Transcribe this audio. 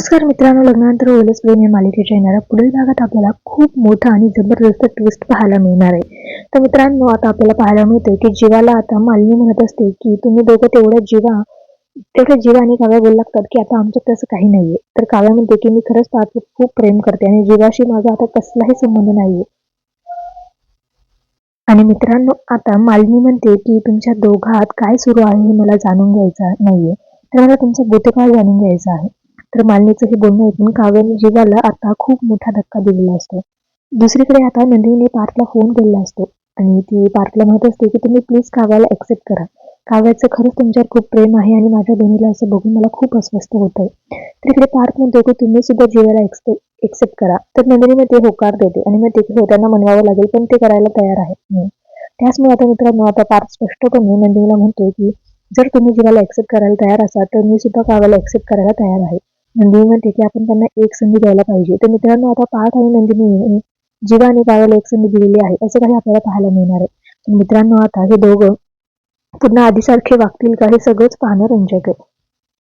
नमस्कार मित्रांनो लग्नानंतर ओलस प्रेम या मालिकेच्या येणाऱ्या पुढील भागात आपल्याला खूप मोठा आणि जबरदस्त ट्विस्ट पाहायला मिळणार आहे. तर मित्रांनो आता आपल्याला पाहायला मिळतंय की जीवाला आता मालिनी म्हणत असते की तुम्ही दोघं तेवढ्या जीवा तेवढ्या जीवा आणि काव्या बोलू लागतात की आता आमच्यात तसं काही नाहीये. तर काव्या म्हणते की मी खरंच पाहतो खूप प्रेम करते आणि जीवाशी माझा आता कसलाही संबंध नाहीये. आणि मित्रांनो आता मालिनी म्हणते की तुमच्या दोघात काय सुरू आहे हे मला जाणून घ्यायचं नाहीये. तर मला तुमचा भूतकाळ जाणून घ्यायचा आहे. तर मालनीचं हे बोलणं ऐकून काव्याने जीवाला आता खूप मोठा धक्का दिलेला असतो. दुसरीकडे आता नंदिनीने पार्थला फोन केलेला असतो आणि ती पार्थला म्हणत असते की तुम्ही प्लीज काव्याला ऍक्सेप्ट करा. काव्याचं खरंच तुमच्यावर खूप प्रेम आहे आणि माझ्या बहिणीला असं बघून मला खूप अस्वस्थ होत आहे तर इकडे पार्थ म्हणतो की तुम्ही सुद्धा जीवाला एक्सेप्ट करा. तर नंदिनी मध्ये होकार देते. आणि मग ते हो त्यांना म्हणवावं लागेल पण ते करायला तयार आहे. त्याचमुळे आता मित्रांनो आता पार्थ स्पष्टपणे नंदिनीला म्हणतोय की जर तुम्ही जीवाला ॲक्सेप्ट करायला तयार असाल तर मी सुद्धा काव्याला ऍक्सेप्ट करायला तयार आहे. नंदिनी म्हणते की आपण त्यांना एक संधी द्यायला पाहिजे. तर मित्रांनो आता पार्थ आणि नंदिनी जीवाने पायाला एक संधी दिलेली आहे. असं काही आपल्याला पाहायला मिळणार आहे. मित्रांनो आता हे दोघं पुन्हा आधीसारखे वागतील का हे सगळंच पाहणं रंजक आहे.